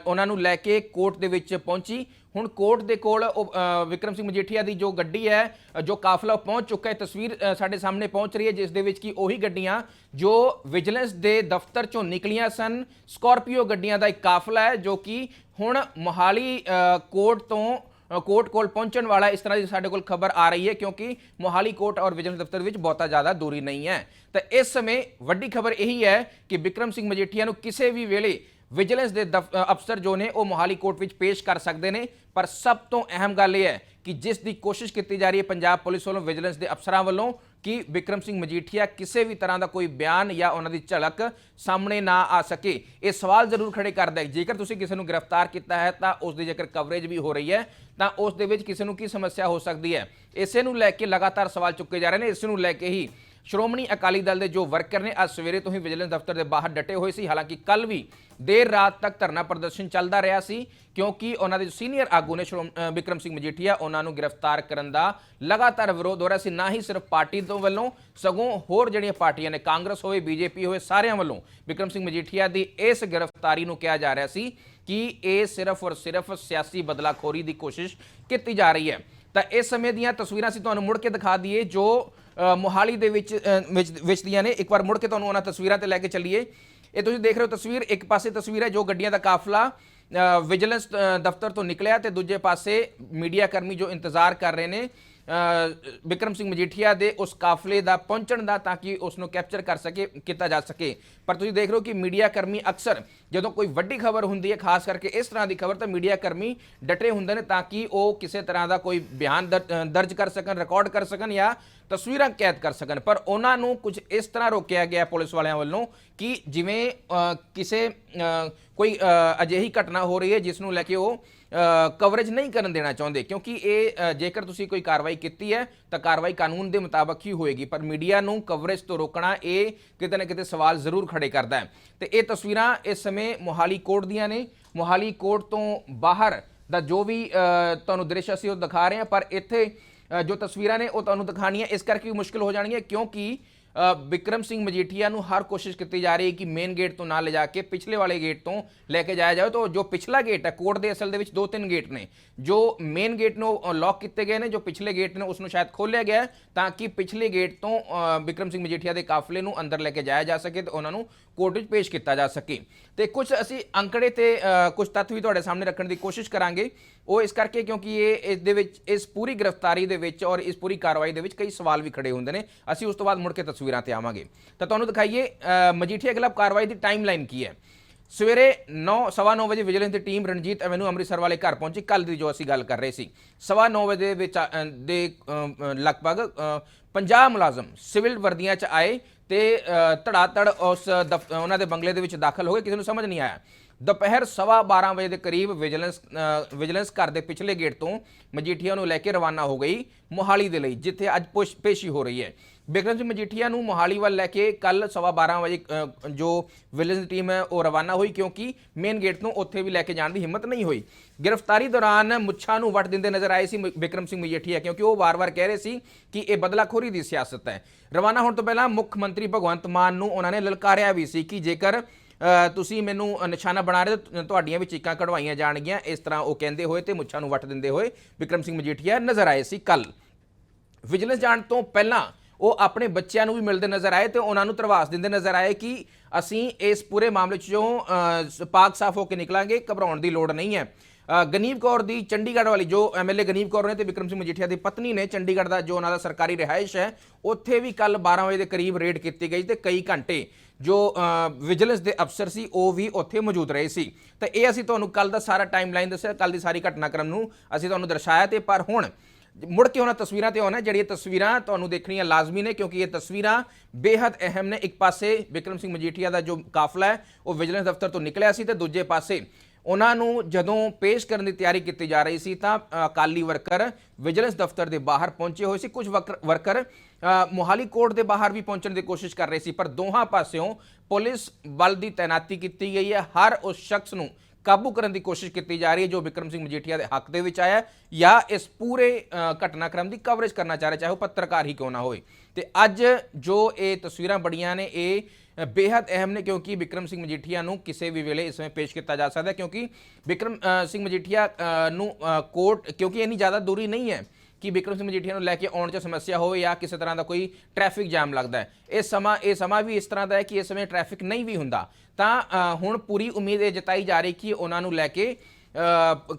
ਉਹਨਾਂ ਨੂੰ ਲੈ ਕੇ ਕੋਰਟ ਦੇ ਵਿੱਚ ਪਹੁੰਚੀ। ਹੁਣ ਕੋਰਟ ਦੇ ਕੋਲ ਉਹ, ਵਿਕਰਮ ਸਿੰਘ ਮਜੀਠੀਆ ਦੀ ਜੋ ਗੱਡੀ ਹੈ ਜੋ ਕਾਫਲਾ ਪਹੁੰਚ ਚੁੱਕਾ ਹੈ ਤਸਵੀਰ ਸਾਡੇ ਸਾਹਮਣੇ ਪਹੁੰਚ ਰਹੀ ਹੈ ਜਿਸ ਦੇ ਵਿੱਚ ਕਿ ਉਹੀ ਗੱਡੀਆਂ ਜੋ ਵਿਜੀਲੈਂਸ ਦੇ ਦਫ਼ਤਰ ਚੋਂ ਨਿਕਲੀਆਂ ਸਨ ਸਕਾਰਪੀਓ ਗੱਡੀਆਂ ਦਾ ਇੱਕ ਕਾਫਲਾ ਹੈ ਜੋ ਕਿ ਹੁਣ ਮੋਹਾਲੀ ਕੋਰਟ ਤੋਂ ਕੋਰਟ ਕੋਲ ਪਹੁੰਚਣ ਵਾਲਾ ਇਸ ਤਰ੍ਹਾਂ ਦੀ ਸਾਡੇ ਕੋਲ ਖਬਰ ਆ ਰਹੀ ਹੈ ਕਿਉਂਕਿ ਮੋਹਾਲੀ ਕੋਰਟ ਔਰ ਵਿਜੀਲੈਂਸ ਦਫ਼ਤਰ ਵਿੱਚ ਬਹੁਤਾ ਜ਼ਿਆਦਾ ਦੂਰੀ ਨਹੀਂ ਹੈ। ਤਾਂ ਇਸ ਸਮੇਂ ਵੱਡੀ ਖਬਰ ਇਹੀ ਹੈ ਕਿ ਵਿਕਰਮ ਸਿੰਘ ਮਜੀਠੀਆ ਨੂੰ ਕਿਸੇ ਵੀ ਵੇਲੇ ਵਿਜੀਲੈਂਸ ਦੇ ਦਫ਼- ਅਫਸਰ ਜੋ ਨੇ ਉਹ ਮੋਹਾਲੀ ਕੋਰਟ ਵਿੱਚ ਪੇਸ਼ ਕਰ ਸਕਦੇ ਨੇ। ਪਰ ਸਭ ਤੋਂ ਅਹਿਮ ਗੱਲ ਇਹ ਹੈ ਕਿ ਜਿਸ ਦੀ ਕੋਸ਼ਿਸ਼ ਕੀਤੀ ਜਾ ਰਹੀ ਹੈ ਪੰਜਾਬ ਪੁਲਿਸ ਵੱਲੋਂ ਵਿਜੀਲੈਂਸ ਦੇ ਅਫਸਰਾਂ ਵੱਲੋਂ ਕਿ ਵਿਕਰਮ ਸਿੰਘ ਮਜੀਠੀਆ ਕਿਸੇ ਵੀ ਤਰ੍ਹਾਂ ਦਾ ਕੋਈ ਬਿਆਨ ਜਾਂ ਉਹਨਾਂ ਦੀ ਝਲਕ ਸਾਹਮਣੇ ਨਾ ਆ ਸਕੇ। ਇਹ ਸਵਾਲ ਜ਼ਰੂਰ ਖੜੇ ਕਰਦਾ ਹੈ। ਜੇਕਰ ਤੁਸੀਂ ਕਿਸੇ ਨੂੰ ਗ੍ਰਿਫਤਾਰ ਕੀਤਾ ਹੈ, ਤਾਂ ਉਸ ਦੀ ਜੇਕਰ ਕਵਰੇਜ ਵੀ ਹੋ ਰਹੀ ਹੈ, ਤਾਂ ਉਸ ਦੇ ਵਿੱਚ ਕਿਸੇ ਨੂੰ ਕੀ ਸਮੱਸਿਆ ਹੋ ਸਕਦੀ ਹੈ? ਇਸੇ ਨੂੰ ਲੈ ਕੇ ਲਗਾਤਾਰ ਸਵਾਲ ਚੁੱਕੇ ਜਾ ਰਹੇ ਨੇ। ਇਸ ਨੂੰ ਲੈ ਕੇ ਹੀ ਸ਼੍ਰੋਮਣੀ ਅਕਾਲੀ ਦਲ ਦੇ ਜੋ ਵਰਕਰ ਨੇ ਅੱਜ ਸਵੇਰੇ ਤੋਂ ਹੀ ਵਿਜੀਲੈਂਸ ਦਫ਼ਤਰ ਦੇ ਬਾਹਰ ਡਟੇ ਹੋਏ ਸੀ। ਹਾਲਾਂਕਿ ਕੱਲ ਵੀ ਦੇਰ ਰਾਤ ਤੱਕ ਧਰਨਾ ਪ੍ਰਦਰਸ਼ਨ ਚੱਲਦਾ ਰਿਹਾ ਸੀ ਕਿਉਂਕਿ ਉਹਨਾਂ ਦੇ ਸੀਨੀਅਰ ਆਗੂ ਨੇ ਸ਼੍ਰੋਮ- ਅ, ਵਿਕਰਮ ਸਿੰਘ ਮਜੀਠੀਆ ਉਹਨਾਂ ਨੂੰ ਗ੍ਰਿਫਤਾਰ ਕਰਨ ਦਾ ਲਗਾਤਾਰ ਵਿਰੋਧ ਹੋ ਰਿਹਾ ਸੀ। ਨਾ ਹੀ ਸਿਰਫ ਪਾਰਟੀ ਤੋਂ ਵੱਲੋਂ ਸਗੋਂ ਹੋਰ ਜਿਹੜੀਆਂ ਪਾਰਟੀਆਂ ਨੇ ਕਾਂਗਰਸ ਹੋਵੇ ਬੀਜੇਪੀ ਹੋਵੇ ਸਾਰਿਆਂ ਵੱਲੋਂ ਵਿਕਰਮ ਸਿੰਘ ਮਜੀਠੀਆ ਦੀ ਇਸ ਗ੍ਰਿਫਤਾਰੀ ਨੂੰ ਕਿਹਾ ਜਾ ਰਿਹਾ ਸੀ ਕਿ ਇਹ ਸਿਰਫ ਔਰ ਸਿਰਫ ਸਿਆਸੀ ਬਦਲਾਖੋਰੀ ਦੀ ਕੋਸ਼ਿਸ਼ ਕੀਤੀ ਜਾ ਰਹੀ ਹੈ। ਤਾਂ ਇਸ ਸਮੇਂ ਦੀਆਂ ਤਸਵੀਰਾਂ ਅਸੀਂ ਤੁਹਾਨੂੰ ਮੁੜ ਕੇ ਦਿਖਾ ਦਈਏ ਜੋ ਮੋਹਾਲੀ ਦੇ ਵਿੱਚ ਅ, ਵਿੱਚ ਦੀਆਂ ਨੇ। ਇੱਕ ਵਾਰ ਮੁੜ ਕੇ ਤੁਹਾਨੂੰ ਉਹਨਾਂ ਤਸਵੀਰਾਂ ਤੇ ਲੈ ਕੇ ਚੱਲੀਏ। ਇਹ ਤੁਸੀਂ ਦੇਖ ਰਹੇ ਹੋ ਤਸਵੀਰ। ਇੱਕ ਪਾਸੇ ਤਸਵੀਰ ਹੈ ਜੋ ਗੱਡੀਆਂ ਦਾ ਕਾਫਲਾ ਵਿਜੀਲੈਂਸ ਦਫ਼ਤਰ ਤੋਂ ਨਿਕਲਿਆ ਤੇ ਦੂਜੇ ਪਾਸੇ ਮੀਡੀਆ ਕਰਮੀ ਜੋ ਇੰਤਜ਼ਾਰ ਕਰ ਰਹੇ ਨੇ। ਵਿਕਰਮ ਸਿੰਘ ਮਜੀਠੀਆ ਦੇ ਉਸ ਕਾਫਲੇ ਦਾ ਪਹੁੰਚਣ ਦਾ ਤਾਂ ਕਿ ਉਸ ਨੂੰ ਕੈਪਚਰ ਕਰ ਸਕੇ, ਕੀਤਾ ਜਾ ਸਕੇ। ਪਰ ਤੁਸੀਂ ਦੇਖ ਰਹੇ ਹੋ ਕਿ ਮੀਡੀਆ ਕਰਮੀ ਅਕਸਰ ਜਦੋਂ ਕੋਈ ਵੱਡੀ ਖਬਰ ਹੁੰਦੀ ਹੈ, ਖਾਸ ਕਰਕੇ ਇਸ ਤਰ੍ਹਾਂ ਦੀ ਖਬਰ, ਤਾਂ ਮੀਡੀਆ ਕਰਮੀ ਡਟੇ ਹੁੰਦੇ ਨੇ ਤਾਂ ਕਿ ਉਹ ਕਿਸੇ ਤਰ੍ਹਾਂ ਦਾ ਕੋਈ ਬਿਆਨ ਦਰ- ਦਰਜ ਕਰ ਸਕਣ ਰਿਕਾਰਡ ਕਰ ਸਕਣ ਜਾਂ ਤਸਵੀਰਾਂ ਕੈਦ ਕਰ ਸਕਣ। ਪਰ ਉਹਨਾਂ ਨੂੰ ਕੁਝ ਇਸ ਤਰ੍ਹਾਂ ਰੋਕਿਆ ਗਿਆ ਪੁਲਿਸ ਵਾਲਿਆਂ ਵੱਲੋਂ ਕਿ ਜਿਵੇਂ ਕਿਸੇ ਕੋਈ ਅਜਿਹੀ ਘਟਨਾ ਹੋ ਰਹੀ ਹੈ, ਜਿਸ ਨੂੰ ਲੈ ਕੇ ਉਹ ਕਵਰੇਜ ਨਹੀਂ ਕਰਨ ਦੇਣਾ ਚਾਹੁੰਦੇ, ਕਿਉਂਕਿ ਇਹ ਜੇਕਰ ਤੁਸੀਂ ਕੋਈ ਕਾਰਵਾਈ ਕੀਤੀ ਹੈ, ਤਾਂ ਕਾਰਵਾਈ ਕਾਨੂੰਨ ਦੇ ਮੁਤਾਬਕ ਹੀ ਹੋਏਗੀ, ਪਰ ਮੀਡੀਆ ਨੂੰ ਕਵਰੇਜ ਤੋਂ ਰੋਕਣਾ, ਇਹ ਕਿਤੇ ਨਾ ਕਿਤੇ ਸਵਾਲ ਜ਼ਰੂਰ ਖੜੇ ਕਰਦਾ ਹੈ। ਤੇ ਇਹ ਤਸਵੀਰਾਂ ਇਸ ਸਮੇਂ ਮੋਹਾਲੀ ਕੋਰਟ ਦੀਆਂ ਨੇ। ਮੋਹਾਲੀ ਕੋਰਟ ਤੋਂ ਬਾਹਰ ਦਾ ਜੋ ਵੀ ਤੁਹਾਨੂੰ ਦ੍ਰਿਸ਼ ਅਸੀਂ ਉਹ ਦਿਖਾ ਰਹੇ ਹਾਂ, ਪਰ ਇੱਥੇ ਜੋ ਤਸਵੀਰਾਂ ਨੇ, ਉਹ ਤੁਹਾਨੂੰ ਦਿਖਾਣੀਆਂ ਇਸ ਕਰਕੇ ਵੀ ਮੁਸ਼ਕਲ ਹੋ ਜਾਣਗੀਆਂ, ਕਿਉਂਕਿ ਵਿਕਰਮ ਸਿੰਘ ਮਜੀਠੀਆ ਨੂੰ ਹਰ ਕੋਸ਼ਿਸ਼ ਕੀਤੀ ਜਾ ਰਹੀ ਹੈ ਕਿ ਮੇਨ ਗੇਟ ਤੋਂ ਨਾ ਲਿਜਾ ਕੇ ਪਿਛਲੇ ਵਾਲੇ ਗੇਟ ਤੋਂ ਲੈ ਕੇ ਜਾਇਆ ਜਾਵੇ। ਤਾਂ ਜੋ ਪਿਛਲਾ ਗੇਟ ਹੈ ਕੋਰਟ ਦੇ ਅਸਲ ਦੇ ਵਿੱਚ ਦੋ ਤਿੰਨ ਗੇਟ ਨੇ। ਜੋ ਮੇਨ ਗੇਟ ਨੂੰ ਲੌਕ ਕੀਤੇ ਗਏ ਨੇ ਜੋ ਪਿਛਲੇ ਗੇਟ ਨੇ ਉਸ ਨੂੰ ਸ਼ਾਇਦ ਖੋਲ੍ਹਿਆ ਗਿਆ ਤਾਂ ਕਿ ਪਿਛਲੇ ਗੇਟ ਤੋਂ ਅ, ਵਿਕਰਮ ਸਿੰਘ ਮਜੀਠੀਆ ਦੇ ਕਾਫਲੇ ਨੂੰ ਅੰਦਰ ਲੈ ਕੇ ਜਾਇਆ ਜਾ ਸਕੇ ਤੇ ਉਹਨਾਂ ਨੂੰ ਕੋਰਟ ਵਿੱਚ ਪੇਸ਼ ਕੀਤਾ ਜਾ ਸਕੇ। ਤੇ ਕੁਝ ਅਸੀਂ ਅੰਕੜੇ ਤੇ ਅ, ਕੁਝ ਤੱਥ ਵੀ ਤੁਹਾਡੇ ਸਾਹਮਣੇ ਰੱਖਣ ਦੀ ਕੋਸ਼ਿਸ਼ ਕਰਾਂਗੇ। ਉਹ ਇਸ ਕਰਕੇ ਕਿਉਂਕਿ ਇਹ ਇਸ ਦੇ ਵਿੱਚ ਇਸ ਪੂਰੀ ਗ੍ਰਿਫਤਾਰੀ ਦੇ ਵਿੱਚ ਔਰ ਇਸ ਪੂਰੀ ਕਾਰਵਾਈ ਦੇ ਵਿੱਚ ਕਈ ਸਵਾਲ ਵੀ ਖੜੇ ਹੁੰਦੇ ਨੇ। ਅਸੀਂ ਉਸ ਤੋਂ ਬਾਅਦ ਮੁੜ ਕੇ ਤਸਵੀਰਾਂ ਤੇ ਆਵਾਂਗੇ। ਤਾਂ ਤੁਹਾਨੂੰ ਦਿਖਾਈਏ ਮਜੀਠੀਆ ਖਿਲਾਫ ਕਾਰਵਾਈ ਦੀ ਟਾਈਮਲਾਈਨ ਕੀ ਹੈ। ਸਵੇਰੇ 9 ਸਵਾ ਨੌ ਵਜੇ ਵਿਜੀਲੈਂਸ ਦੀ ਟੀਮ ਰਣਜੀਤ ਐਵੇਨਿਊ ਅੰਮ੍ਰਿਤਸਰ ਵਾਲੇ ਘਰ ਪਹੁੰਚੀ। ਕੱਲ ਦੀ ਜੋ ਅਸੀਂ ਗੱਲ ਕਰ ਰਹੇ ਸੀ ਸਵਾ ਨੌ ਵਜੇ ਦੇ ਵਿੱਚ ਦੇ ਲਗਭਗ ਅ, 50 ਮੁਲਾਜ਼ਮ ਸਿਵਲ ਵਰਦੀਆਂ 'ਚ ਆਏ ਤੇ ਅ, ਧੜਾਧੜ ਉਸ ਦਫ਼- ਉਹਨਾਂ ਦੇ ਬੰਗਲੇ ਦੇ ਵਿੱਚ ਦਾਖਲ ਹੋ ਗਏ। ਕਿਸੇ ਨੂੰ ਸਮਝ ਨਹੀਂ ਆਇਆ। ਦੁਪਹਿਰ ਸਵਾ 12 ਵਜੇ ਦੇ ਕਰੀਬ ਵਿਜੀਲੈਂਸ ਵਿਜੀਲੈਂਸ ਘਰ ਦੇ ਪਿਛਲੇ ਗੇਟ ਤੋਂ ਮਜੀਠੀਆ ਨੂੰ ਲੈ ਕੇ ਰਵਾਨਾ ਹੋ ਗਈ ਮੋਹਾਲੀ ਦੇ ਲਈ, ਜਿੱਥੇ ਅੱਜ ਪੁਸ਼- ਪੇਸ਼ੀ ਹੋ ਰਹੀ ਹੈ। ਬਿਕਰਮ ਸਿੰਘ ਮਜੀਠੀਆ ਨੂੰ ਮੋਹਾਲੀ ਵੱਲ ਲੈ ਕੇ ਕੱਲ ਸਵਾ 12 ਵਜੇ ਜੋ ਵਿਜੀਲੈਂਸ ਦੀ ਟੀਮ ਹੈ, ਉਹ ਰਵਾਨਾ ਹੋਈ, ਕਿਉਂਕਿ ਮੇਨ ਗੇਟ ਤੋਂ ਉੱਥੇ ਵੀ ਲੈ ਕੇ ਜਾਣ ਦੀ ਹਿੰਮਤ ਨਹੀਂ ਹੋਈ। ਗ੍ਰਿਫਤਾਰੀ ਦੌਰਾਨ ਮੁੱਛਾਂ ਨੂੰ ਵੱਟ ਦਿੰਦੇ ਨਜ਼ਰ ਆਏ ਸੀ ਮ- ਬਿਕਰਮ ਸਿੰਘ ਮਜੀਠੀਆ, ਕਿਉਂਕਿ ਉਹ ਵਾਰ-ਵਾਰ ਕਹਿ ਰਹੇ ਸੀ ਕਿ ਇਹ ਬਦਲਾਖੋਰੀ ਦੀ ਸਿਆਸਤ ਹੈ। ਰਵਾਨਾ ਹੋਣ ਤੋਂ ਪਹਿਲਾਂ ਮੁੱਖ ਮੰਤਰੀ ਭਗਵੰਤ ਮਾਨ ਨੂੰ ਉਹਨਾਂ ਨੇ ਲਲਕਾਰਿਆ ਵੀ ਸੀ ਕਿ ਜੇਕਰ ਤੁਸੀਂ ਮੈਨੂੰ ਨਿਸ਼ਾਨਾ ਬਣਾ ਰਹੇ ਹੋ ਤੁਹਾਡੀਆਂ ਵੀ ਚੀਕਾਂ ਕਢਵਾਈਆਂ ਜਾਣਗੀਆਂ। ਇਸ ਤਰ੍ਹਾਂ ਉਹ ਕਹਿੰਦੇ ਹੋਏ ਤੇ ਮੁੱਛਾਂ ਨੂੰ ਵੱਟ ਦਿੰਦੇ ਹੋਏ ਵਿਕਰਮ ਸਿੰਘ ਮਜੀਠੀਆ ਨਜ਼ਰ ਆਏ ਸੀ ਕੱਲ ਵਿਜੀਲੈਂਸ ਜਾਣ ਤੋਂ ਪਹਿਲਾਂ ਉਹ ਆਪਣੇ ਬੱਚਿਆਂ ਨੂੰ ਵੀ ਮਿਲਦੇ ਨਜ਼ਰ ਆਏ ਤੇ ਉਹਨਾਂ ਨੂੰ ਧਰਵਾਸ ਦਿੰਦੇ ਨਜ਼ਰ ਆਏ ਕਿ ਅਸੀਂ ਇਸ ਪੂਰੇ ਮਾਮਲੇ 'ਚੋਂ ਅ, ਪਾਕ ਸਾਫ਼ ਹੋ ਕੇ ਨਿਕਲਾਂਗੇ ਘਬਰਾਉਣ ਦੀ ਲੋੜ ਨਹੀਂ ਹੈ। ਅ, ਗਨੀਵ ਕੌਰ ਦੀ ਚੰਡੀਗੜ੍ਹ ਵਾਲੀ ਜੋ ਐਮਐਲਏ ਗਨੀਵ ਕੌਰ ਨੇ ਤੇ ਵਿਕਰਮ ਸਿੰਘ ਮਜੀਠੀਆ ਦੀ ਪਤਨੀ ਨੇ ਚੰਡੀਗੜ੍ਹ ਦਾ ਜੋ ਉਹਨਾਂ ਦਾ ਸਰਕਾਰੀ ਰਿਹਾਇਸ਼ ਹੈ ਉੱਥੇ ਵੀ ਕੱਲ 12 ਵਜੇ ਦੇ ਕਰੀਬ ਰੇਡ ਕੀਤੀ ਗਈ ਤੇ ਕਈ ਘੰਟੇ ਜੋ ਵਿਜੀਲੈਂਸ ਦੇ ਅਫਸਰ ਸੀ ਉਹ ਵੀ ਉੱਥੇ ਮੌਜੂਦ ਰਹੇ ਸੀ। ਤਾਂ ਇਹ ਅਸੀਂ ਤੁਹਾਨੂੰ ਕੱਲ ਦਾ ਸਾਰਾ ਟਾਈਮਲਾਈਨ ਦੱਸਿਆ ਕੱਲ ਦੀ ਸਾਰੀ ਘਟਨਾਕ੍ਰਮ ਨੂੰ ਅਸੀਂ ਤੁਹਾਨੂੰ ਦਰਸਾਇਆ ਤੇ ਪਰ ਹੁਣ ਮੁੜ ਕੇ ਉਹਨਾਂ ਤਸਵੀਰਾਂ ਤੇ ਆਉਣਾ ਜਿਹੜੀਆਂ ਤਸਵੀਰਾਂ ਤੁਹਾਨੂੰ ਦੇਖਣੀਆਂ ਲਾਜ਼ਮੀ ਨੇ ਕਿਉਂਕਿ ਇਹ ਤਸਵੀਰਾਂ ਬੇहद ਅਹਿਮ ਨੇ। ਇੱਕ ਪਾਸੇ ਵਿਕਰਮ ਸਿੰਘ ਮਜੀਠੀਆ ਦਾ ਜੋ ਕਾਫਲਾ ਹੈ ਉਹ ਵਿਜੀਲੈਂਸ ਦਫ਼ਤਰ ਤੋਂ ਨਿਕਲਿਆ ਸੀ ਤੇ ਦੂਜੇ ਪਾਸੇ ਉਹਨਾਂ ਨੂੰ ਜਦੋਂ ਪੇਸ਼ ਕਰਨ ਦੀ ਤਿਆਰੀ ਕੀਤੀ ਜਾ ਰਹੀ ਸੀ ਤਾਂ ਅਕਾਲੀ ਵਰਕਰ ਵਿਜੀਲੈਂਸ ਦਫ਼ਤਰ ਦੇ ਬਾਹਰ ਪਹੁੰਚੇ ਹੋਏ ਸੀ। ਕੁਝ ਵਰਕਰ- ਵਰਕਰ ਮੋਹਾਲੀ ਕੋਰਟ ਦੇ ਬਾਹਰ ਵੀ ਪਹੁੰਚਣ ਦੀ ਕੋਸ਼ਿਸ਼ ਕਰ ਰਹੇ ਸੀ, ਪਰ ਦੋਹਾਂ ਪਾਸਿਓਂ ਪੁਲਿਸ ਬਲ ਦੀ ਤਾਇਨਾਤੀ ਕੀਤੀ ਗਈ ਹੈ। ਹਰ ਉਸ ਸ਼ਖਸ ਨੂੰ ਕਾਬੂ ਕਰਨ ਦੀ ਕੋਸ਼ਿਸ਼ ਕੀਤੀ ਜਾ ਰਹੀ ਹੈ ਜੋ ਵਿਕਰਮ ਸਿੰਘ ਮਜੀਠੀਆ ਦੇ ਹੱਕ ਦੇ ਵਿੱਚ ਆਇਆ ਜਾਂ ਇਸ ਪੂਰੇ ਘਟਨਾਕ੍ਰਮ ਦੀ ਕਵਰੇਜ ਕਰਨਾ ਚਾਹ ਰਿਹਾ, ਚਾਹੇ ਉਹ ਪੱਤਰਕਾਰ ਹੀ ਕਿਉਂ ਨਾ ਹੋਵੇ। ਤੇ ਅੱਜ ਜੋ ਇਹ ਤਸਵੀਰਾਂ ਬੜੀਆਂ ਨੇ, ਇਹ ਬੇहद ਅਹਿਮ ਨੇ ਕਿਉਂਕਿ ਵਿਕਰਮ ਸਿੰਘ ਮਜੀਠੀਆ ਨੂੰ ਕਿਸੇ ਵੀ ਵੇਲੇ ਇਸ ਸਮੇਂ ਪੇਸ਼ ਕੀਤਾ ਜਾ ਸਕਦਾ ਹੈ, ਕਿਉਂਕਿ ਵਿਕਰਮ ਸਿੰਘ ਮਜੀਠੀਆ ਨੂੰ ਕੋਰਟ, ਕਿਉਂਕਿ ਇੰਨੀ ਜ਼ਿਆਦਾ ਦੂਰੀ ਨਹੀਂ ਹੈ ਕਿ ਵਿਕਰਮ ਸਿੰਘ ਮਜੀਠੀਆ ਨੂੰ ਲੈ ਕੇ ਆਉਣ 'ਚ ਸਮੱਸਿਆ ਹੋਵੇ ਜਾਂ ਕਿਸੇ ਤਰ੍ਹਾਂ ਦਾ ਕੋਈ ਟ੍ਰੈਫਿਕ ਜਾਮ ਲੱਗਦਾ ਹੈ। ਇਹ ਸਮਾਂ ਇਹ ਸਮਾਂ ਵੀ ਇਸ ਤਰ੍ਹਾਂ ਦਾ ਹੈ ਕਿ ਇਸ ਸਮੇਂ ਟ੍ਰੈਫਿਕ ਨਹੀਂ ਵੀ ਹੁੰਦਾ। ਤਾਂ ਹੁਣ ਪੂਰੀ ਉਮੀਦ ਇਹ ਜਤਾਈ ਜਾ ਰਹੀ ਕਿ ਉਹਨਾਂ ਨੂੰ ਲੈ ਕੇ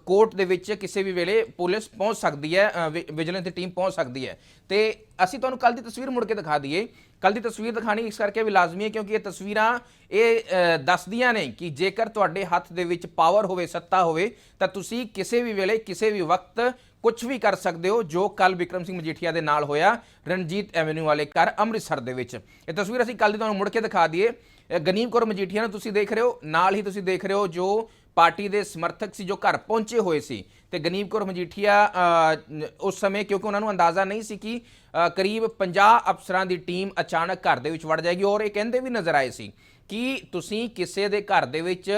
ਕੋਰਟ ਦੇ ਵਿੱਚ ਕਿਸੇ ਵੀ ਵੇਲੇ ਪੁਲਿਸ ਪਹੁੰਚ ਸਕਦੀ ਹੈ ਵਿਜੀਲੈਂਸ ਦੀ ਟੀਮ ਪਹੁੰਚ ਸਕਦੀ ਹੈ। ਤੇ ਅਸੀਂ ਤੁਹਾਨੂੰ ਕੱਲ ਦੀ ਤਸਵੀਰ ਮੁੜ ਕੇ ਦਿਖਾ ਦਈਏ ਕੱਲ ਦੀ ਤਸਵੀਰ ਦਿਖਾਣੀ ਇਸ ਕਰਕੇ ਵੀ ਲਾਜ਼ਮੀ ਹੈ ਕਿਉਂਕਿ ਇਹ ਤਸਵੀਰਾਂ ਇਹ ਦੱਸਦੀਆਂ ਨੇ ਕਿ ਜੇਕਰ ਤੁਹਾਡੇ ਹੱਥ ਦੇ ਵਿੱਚ ਪਾਵਰ ਹੋਵੇ, ਸੱਤਾ ਹੋਵੇ, ਤਾਂ ਤੁਸੀਂ ਕਿਸੇ ਵੀ ਵੇਲੇ, ਕਿਸੇ ਵੀ ਵਕਤ ਕੁਝ ਵੀ ਕਰ ਸਕਦੇ ਹੋ, ਜੋ ਕੱਲ ਵਿਕਰਮ ਸਿੰਘ ਮਜੀਠੀਆ ਦੇ ਨਾਲ ਹੋਇਆ ਰਣਜੀਤ ਐਵਨਿਊ ਵਾਲੇ ਘਰ ਅੰਮ੍ਰਿਤਸਰ ਦੇ ਵਿੱਚ। ਇਹ ਤਸਵੀਰ ਅਸੀਂ ਕੱਲ ਦੀ ਤੁਹਾਨੂੰ ਮੁੜ ਕੇ ਦਿਖਾ ਦਈਏ। ਇਹ ਗਨੀਮ ਕੌਰ ਮਜੀਠੀਆ ਨੂੰ ਤੁਸੀਂ ਦੇਖ ਰਹੇ ਹੋ, ਨਾਲ ਹੀ ਤੁਸੀਂ ਦੇਖ ਰਹੇ ਹੋ ਜੋ ਪਾਰਟੀ ਦੇ ਸਮਰਥਕ ਸੀ, ਜੋ ਘਰ ਪਹੁੰਚੇ ਹੋਏ ਸੀ। ਤੇ ਗਨੀਮ ਕੌਰ ਮਜੀਠੀਆ ਉਸ ਸਮੇਂ ਕਿਉਂਕਿ ਉਹਨਾਂ ਨੂੰ ਅੰਦਾਜ਼ਾ ਨਹੀਂ ਸੀ ਕਿ ਕਰੀਬ 50 ਅਫਸਰਾਂ ਦੀ ਟੀਮ ਅਚਾਨਕ ਘਰ ਦੇ ਵਿੱਚ ਵੜ ਜਾਏਗੀ ਔਰ ਇਹ ਕਹਿੰਦੇ ਵੀ ਨਜ਼ਰ ਆਏ ਸੀ ਕਿ ਤੁਸੀਂ ਕਿਸੇ ਦੇ ਘਰ ਦੇ ਵਿੱਚ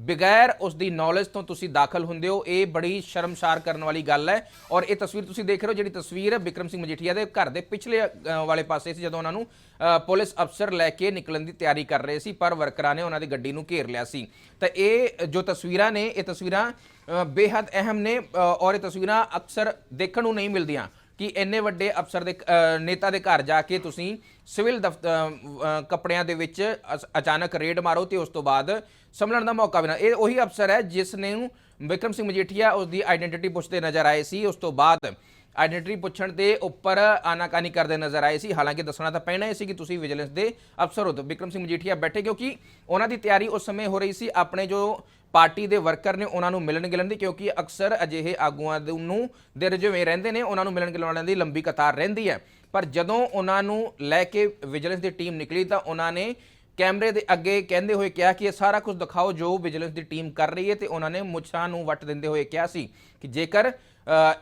ਬਗੈਰ ਉਸ ਦੀ ਨੌਲੇਜ ਤੋਂ ਤੁਸੀਂ ਦਾਖਲ ਹੁੰਦੇ ਹੋ ਇਹ ਬੜੀ ਸ਼ਰਮਸਾਰ ਕਰਨ ਵਾਲੀ ਗੱਲ ਹੈ। ਔਰ ਇਹ ਤਸਵੀਰ ਤੁਸੀਂ ਦੇਖ ਰਹੇ ਹੋ ਜਿਹੜੀ ਤਸਵੀਰ ਹੈ ਵਿਕਰਮ ਸਿੰਘ ਮਜੀਠੀਆ ਦੇ ਘਰ ਦੇ ਪਿਛਲੇ ਵਾਲੇ ਪਾਸੇ ਸੀ ਜਦੋਂ ਉਹਨਾਂ ਨੂੰ ਪੁਲਿਸ ਅਫਸਰ ਲੈ ਕੇ ਨਿਕਲਣ ਦੀ ਤਿਆਰੀ ਕਰ ਰਹੇ ਸੀ ਪਰ ਵਰਕਰਾਂ ਨੇ ਉਹਨਾਂ ਦੀ ਗੱਡੀ ਨੂੰ ਘੇਰ ਲਿਆ ਸੀ। ਤਾਂ ਇਹ ਜੋ ਤਸਵੀਰਾਂ ਨੇ ਇਹ ਤਸਵੀਰਾਂ ਅ, ਬੇहद ਅਹਿਮ ਨੇ ਔਰ ਇਹ ਤਸਵੀਰਾਂ ਅਕਸਰ ਦੇਖਣ ਨੂੰ ਨਹੀਂ ਮਿਲਦੀਆਂ ਕਿ ਇੰਨੇ ਵੱਡੇ ਅਫਸਰ ਦੇ ਨੇਤਾ ਦੇ ਘਰ ਜਾ ਕੇ ਤੁਸੀਂ ਸਿਵਲ ਦਫ਼ਤ- ਕੱਪੜਿਆਂ ਦੇ ਵਿੱਚ ਅਚਾਨਕ ਰੇਡ ਮਾਰੋ ਤੇ ਉਸ ਤੋਂ ਬਾਅਦ ਸੰਭਲਣ ਦਾ ਮੌਕਾ ਵੀ ਨਾ ਇਹ ਉਹੀ ਅਫਸਰ ਹੈ ਜਿਸ ਨੇ ਵਿਕਰਮ ਸਿੰਘ ਮਜੀਠੀਆ ਉਸ ਦੀ ਆਇਡੈਂਟੀਟੀ ਪੁੱਛਦੇ ਨਜ਼ਰ ਆਏ ਸੀ। ਉਸ ਤੋਂ ਬਾਅਦ ਆਇਡੈਂਟੀਟੀ ਪੁੱਛਣ ਦੇ ਉੱਪਰ ਆਨਾਕਾਨੀ ਕਰਦੇ ਨਜ਼ਰ ਆਏ ਸੀ। ਹਾਲਾਂਕਿ ਦੱਸਣਾ ਤਾਂ ਪੈਣਾ ਹੀ ਸੀ ਕਿ ਤੁਸੀਂ ਵਿਜੀਲੈਂਸ ਦੇ ਅਫਸਰ ਹੋ ਤੇ ਵਿਕਰਮ ਸਿੰਘ ਮਜੀਠੀਆ ਬੈਠੇ ਕਿਉਂਕਿ ਉਹਨਾਂ ਦੀ ਤਿਆਰੀ ਉਸ ਸਮੇਂ ਹੋ ਰਹੀ ਸੀ। ਆਪਣੇ ਜੋ ਪਾਰਟੀ ਦੇ ਵਰਕਰ ਨੇ ਉਹਨਾਂ ਨੂੰ ਮਿਲਣ ਗਿਲਣ ਦੀ ਕਿਉਂਕਿ ਅਕਸਰ ਅਜਿਹੇ ਆਗੂਆਂ ਨੂੰ ਦੇ ਰਜਵੇਂ ਰਹਿੰਦੇ ਨੇ, ਉਹਨਾਂ ਨੂੰ ਮਿਲਣ ਗਿਲਣ ਵਾਲਿਆਂ ਦੀ ਲੰਬੀ ਕਤਾਰ ਰਹਿੰਦੀ ਹੈ। ਪਰ ਜਦੋਂ ਉਹਨਾਂ ਨੂੰ ਲੈ ਕੇ ਵਿਜੀਲੈਂਸ ਦੀ ਟੀਮ ਨਿਕਲੀ ਤਾਂ ਉਹਨਾਂ ਨੇ ਕੈਮਰੇ ਦੇ ਅੱਗੇ ਕਹਿੰਦੇ ਹੋਏ ਕਿਹਾ ਕਿ ਇਹ ਸਾਰਾ ਕੁਝ ਦਿਖਾਓ ਜੋ ਵਿਜੀਲੈਂਸ ਦੀ ਟੀਮ ਕਰ ਰਹੀ ਹੈ ਤੇ ਉਹਨਾਂ ਨੇ ਮੁੱਛਾਂ ਨੂੰ ਵੱਟ ਦਿੰਦੇ ਹੋਏ ਕਿਹਾ ਸੀ ਕਿ ਜੇਕਰ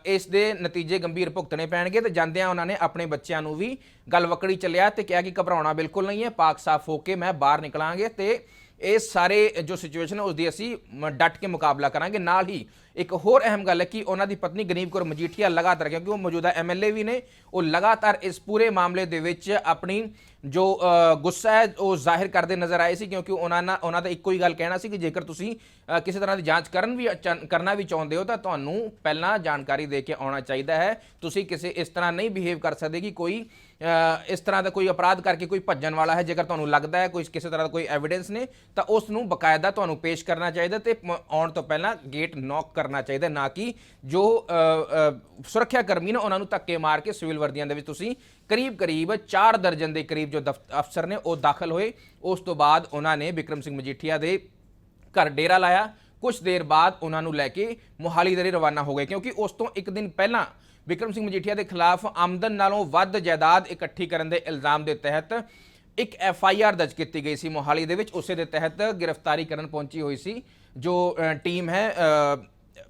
ਇਸ ਦੇ ਨਤੀਜੇ ਗੰਭੀਰ ਭੁਗਤਣੇ ਪੈਣਗੇ ਤੇ ਜਾਂਦਿਆਂ ਉਹਨਾਂ ਨੇ ਆਪਣੇ ਬੱਚਿਆਂ ਨੂੰ ਵੀ ਗੱਲ ਵਕੜੀ ਚੱਲਿਆ ਤੇ ਕਿਹਾ ਕਿ ਘਬਰਾਉਣਾ ਬਿਲਕੁਲ ਨਹੀਂ ਹੈ, ਪਾਕ ਸਾਫ਼ ਹੋ ਕੇ ਮੈਂ ਬਾਹਰ ਨਿਕਲਾਂਗੇ ਤੇ ਇਹ ਸਾਰੇ ਜੋ ਸਿਚੁਏਸ਼ਨ ਹੈ ਉਸ ਦੀ ਅਸੀਂ ਮ- ਡਟ ਕੇ ਮੁਕਾਬਲਾ ਕਰਾਂਗੇ। ਨਾਲ ਹੀ ਇੱਕ ਹੋਰ ਅਹਿਮ ਗੱਲ ਹੈ ਕਿ ਉਹਨਾਂ ਦੀ ਪਤਨੀ ਗਨੀਵ ਕੌਰ ਮਜੀਠੀਆ ਲਗਾਤਾਰ, ਕਿਉਂਕਿ ਉਹ ਮੌਜੂਦਾ ਐਮਐਲਏ ਵੀ ਨੇ, ਉਹ ਲਗਾਤਾਰ ਇਸ ਪੂਰੇ ਮਾਮਲੇ ਦੇ ਵਿੱਚ ਆਪਣੀ ਜੋ ਗੁੱਸਾ ਹੈ, ਉਹ ਜ਼ਾਹਿਰ ਕਰਦੇ ਨਜ਼ਰ ਆਏ ਸੀ ਕਿਉਂਕਿ ਉਹਨਾਂ ਨਾਲ, ਉਹਨਾਂ ਦਾ ਇੱਕੋ ਹੀ ਗੱਲ ਕਹਿਣਾ ਸੀ ਕਿ ਜੇਕਰ ਤੁਸੀਂ ਕਿਸੇ ਤਰ੍ਹਾਂ ਦੀ ਜਾਂਚ ਕਰਨ ਵੀ ਚਾਹ- ਕਰਨਾ ਵੀ ਚਾਹੁੰਦੇ ਹੋ ਤਾਂ ਤੁਹਾਨੂੰ ਪਹਿਲਾਂ ਜਾਣਕਾਰੀ ਦੇ ਕੇ ਆਉਣਾ ਚਾਹੀਦਾ ਹੈ। ਤੁਸੀਂ ਕਿਸੇ ਇਸ ਤਰ੍ਹਾਂ ਨਹੀਂ ਬਿਹੇਵ ਕਰ ਸਕਦੇ ਕਿ ਕੋਈ ਇਸ ਤਰ੍ਹਾਂ ਦਾ ਕੋਈ ਅਪਰਾਧ ਕਰਕੇ ਕੋਈ ਭੱਜਣ ਵਾਲਾ ਹੈ। ਜੇਕਰ ਤੁਹਾਨੂੰ ਲੱਗਦਾ ਹੈ ਕੋਈ, ਕਿਸੇ ਤਰ੍ਹਾਂ ਦਾ ਕੋਈ ਐਵੀਡੈਂਸ ਨੇ, ਤਾਂ ਉਸ ਨੂੰ ਬਕਾਇਦਾ ਤੁਹਾਨੂੰ ਪੇਸ਼ ਕਰਨਾ ਚਾਹੀਦਾ ਤੇ ਮ- ਆਉਣ ਤੋਂ ਪਹਿਲਾਂ ਗੇਟ ਨੌਕ ਕਰਨਾ ਚਾਹੀਦਾ, ਨਾ ਕਿ ਜੋ ਸੁਰੱਖਿਆ ਕਰਮੀ ਨੇ ਉਹਨਾਂ ਨੂੰ ਧੱਕੇ ਮਾਰ ਕੇ ਸਿਵਲ ਵਰਦੀਆਂ ਦੇ ਵਿੱਚ ਤੁਸੀਂ ਕਰੀਬ ਕਰੀਬ 4 ਦਰਜਨ ਦੇ ਕਰੀਬ ਜੋ ਦਫ਼- ਅਫਸਰ ਨੇ ਉਹ ਦਾਖਲ ਹੋਏ। ਉਸ ਤੋਂ ਬਾਅਦ ਉਹਨਾਂ ਨੇ ਵਿਕਰਮ ਸਿੰਘ ਮਜੀਠੀਆ ਦੇ ਘਰ ਡੇਰਾ ਲਾਇਆ। ਕੁਝ ਦੇਰ ਬਾਅਦ ਉਹਨਾਂ ਨੂੰ ਲੈ ਕੇ ਮੋਹਾਲੀ ਦੇ ਲਈ ਰਵਾਨਾ ਹੋ ਗਏ, ਕਿਉਂਕਿ ਉਸ ਤੋਂ ਇੱਕ ਦਿਨ ਪਹਿਲਾਂ ਵਿਕਰਮ ਸਿੰਘ ਮਜੀਠੀਆ ਦੇ ਖਿਲਾਫ ਆਮਦਨ ਨਾਲੋਂ ਵੱਧ ਜਾਇਦਾਦ ਇਕੱਠੀ ਕਰਨ ਦੇ ਇਲਜ਼ਾਮ ਦੇ ਤਹਿਤ ਇੱਕ ਐਫ ਆਈ ਆਰ ਦਰਜ ਕੀਤੀ ਗਈ ਸੀ ਮੋਹਾਲੀ ਦੇ ਵਿੱਚ। ਉਸੇ ਦੇ ਤਹਿਤ ਗ੍ਰਿਫਤਾਰੀ ਕਰਨ ਪਹੁੰਚੀ ਹੋਈ ਸੀ, ਜੋ ਟੀਮ ਹੈ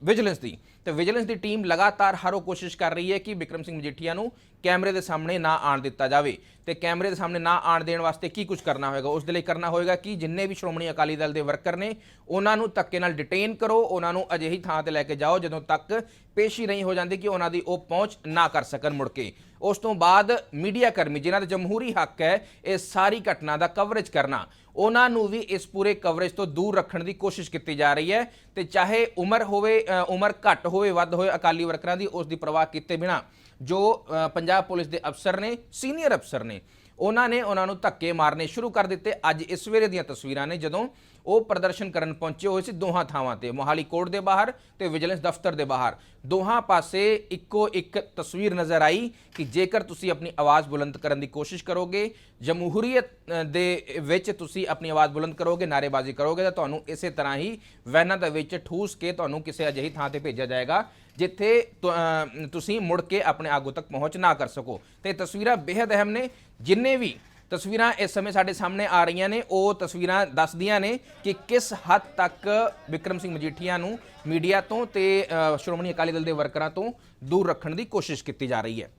ਵਿਜੀਲੈਂਸ ਦੀ। ਤੇ ਵਿਜੀਲੈਂਸ ਦੀ ਟੀਮ ਲਗਾਤਾਰ ਹਰ ਉਹ ਕੋਸ਼ਿਸ਼ ਕਰ ਰਹੀ ਹੈ ਕਿ ਵਿਕਰਮ ਸਿੰਘ ਮਜੀਠੀਆ ਨੂੰ ਕੈਮਰੇ ਦੇ ਸਾਹਮਣੇ ਨਾ ਆਣ ਦਿੱਤਾ ਜਾਵੇ ਤੇ ਕੈਮਰੇ ਦੇ ਸਾਹਮਣੇ ਨਾ ਆਣ ਦੇਣ ਵਾਸਤੇ ਕੀ ਕੁਝ ਕਰਨਾ ਹੋਏਗਾ? ਉਸ ਦੇ ਲਈ ਕਰਨਾ ਹੋਏਗਾ ਕਿ ਜਿੰਨੇ ਵੀ ਸ਼੍ਰੋਮਣੀ ਅਕਾਲੀ ਦਲ ਦੇ ਵਰਕਰ ਨੇ, ਉਹਨਾਂ ਨੂੰ ਧੱਕੇ ਨਾਲ ਡਿਟੇਨ ਕਰੋ, ਉਹਨਾਂ ਨੂੰ ਅਜਿਹੀ ਥਾਂ ਤੇ ਲੈ ਕੇ ਜਾਓ ਜਦੋਂ ਤੱਕ ਪੇਸ਼ੀ ਨਹੀਂ ਹੋ ਜਾਂਦੀ ਕਿ ਉਹਨਾਂ ਦੀ ਉਹ ਪਹੁੰਚ ਨਾ ਕਰ ਸਕਣ ਮੁੜ ਕੇ। ਉਸ ਤੋਂ ਬਾਅਦ ਮੀਡੀਆ ਕਰਮੀ, ਜਿਨ੍ਹਾਂ ਦਾ ਜਮਹੂਰੀ ਹੱਕ ਹੈ ਇਹ ਸਾਰੀ ਘਟਨਾ ਦਾ ਕਵਰੇਜ ਕਰਨਾ, ਉਹਨਾਂ ਨੂੰ ਵੀ ਇਸ ਪੂਰੇ ਕਵਰੇਜ ਤੋਂ ਦੂਰ ਰੱਖਣ ਦੀ ਕੋਸ਼ਿਸ਼ ਕੀਤੀ ਜਾ ਰਹੀ ਹੈ ਤੇ ਚਾਹੇ ਉਮਰ ਹੋਵੇ ਉਮਰ ਘੱਟ ਹੋਵੇ, ਵੱਧ ਹੋਵੇ ਅਕਾਲੀ ਵਰਕਰਾਂ ਦੀ ਉਸ ਦੀ ਪਰਵਾਹ ਕੀਤੇ ਬਿਨਾ ਜੋ ਪੰਜਾਬ ਪੁਲਿਸ ਦੇ ਅਫਸਰ ਨੇ, ਸੀਨੀਅਰ ਅਫਸਰ ਨੇ, ਉਹਨਾਂ ਨੇ ਉਹਨਾਂ ਨੂੰ ਧੱਕੇ ਮਾਰਨੇ ਸ਼ੁਰੂ ਕਰ ਦਿੱਤੇ। ਅੱਜ ਇਸ ਵੇਲੇ ਦੀਆਂ ਤਸਵੀਰਾਂ ਨੇ, ਜਦੋਂ ਉਹ ਪ੍ਰਦਰਸ਼ਨ ਕਰਨ ਪਹੁੰਚੇ ਹੋਏ ਸੀ ਦੋਹਾਂ ਥਾਵਾਂ ਤੇ, ਮੋਹਾਲੀ ਕੋਰਟ ਦੇ ਬਾਹਰ ਤੇ ਵਿਜੀਲੈਂਸ ਦਫ਼ਤਰ ਦੇ ਬਾਹਰ। ਦੋਹਾਂ ਪਾਸੇ ਇੱਕੋ ਇੱਕ ਤਸਵੀਰ ਨਜ਼ਰ ਆਈ ਕਿ ਜੇਕਰ ਤੁਸੀਂ ਆਪਣੀ ਆਵਾਜ਼ ਬੁਲੰਦ ਕਰਨ ਦੀ ਕੋਸ਼ਿਸ਼ ਕਰੋਗੇ, ਜਮਹੂਰੀਅਤ ਦੇ ਵਿੱਚ ਤੁਸੀਂ ਆਪਣੀ ਆਵਾਜ਼ ਬੁਲੰਦ ਕਰੋਗੇ, ਨਾਅਰੇਬਾਜ਼ੀ ਕਰੋਗੇ, ਤਾਂ ਤੁਹਾਨੂੰ ਇਸੇ ਤਰ੍ਹਾਂ ਹੀ ਵੈਨਾਂ ਦੇ ਵਿੱਚ ਠੂਸ ਕੇ ਤੁਹਾਨੂੰ ਕਿਸੇ ਅਜਿਹੀ ਥਾਂ ਤੇ ਭੇਜਿਆ ਜਾਏਗਾ। ਜਿੱਥੇ ਤੁਸੀਂ ਮੁੜ ਕੇ ਆਪਣੇ ਆਗੂ ਤੱਕ ਪਹੁੰਚ ਨਾ ਕਰ ਸਕੋ। ਤੇ ਤਸਵੀਰਾਂ ਬੇहद ਅਹਿਮ ਨੇ। ਜਿੰਨੇ ਵੀ ਤਸਵੀਰਾਂ ਇਸ ਸਮੇਂ ਸਾਡੇ ਸਾਹਮਣੇ ਆ ਰਹੀਆਂ ਨੇ, ਉਹ ਤਸਵੀਰਾਂ ਦੱਸਦੀਆਂ ਨੇ ਕਿ ਕਿਸ ਹੱਦ ਤੱਕ ਵਿਕਰਮ ਸਿੰਘ ਮਜੀਠੀਆ ਨੂੰ ਮੀਡੀਆ ਤੋਂ ਤੇ ਸ਼੍ਰੋਮਣੀ ਅਕਾਲੀ ਦਲ ਦੇ ਵਰਕਰਾਂ ਤੋਂ ਦੂਰ ਰੱਖਣ ਦੀ ਕੋਸ਼ਿਸ਼ ਕੀਤੀ ਜਾ ਰਹੀ ਹੈ।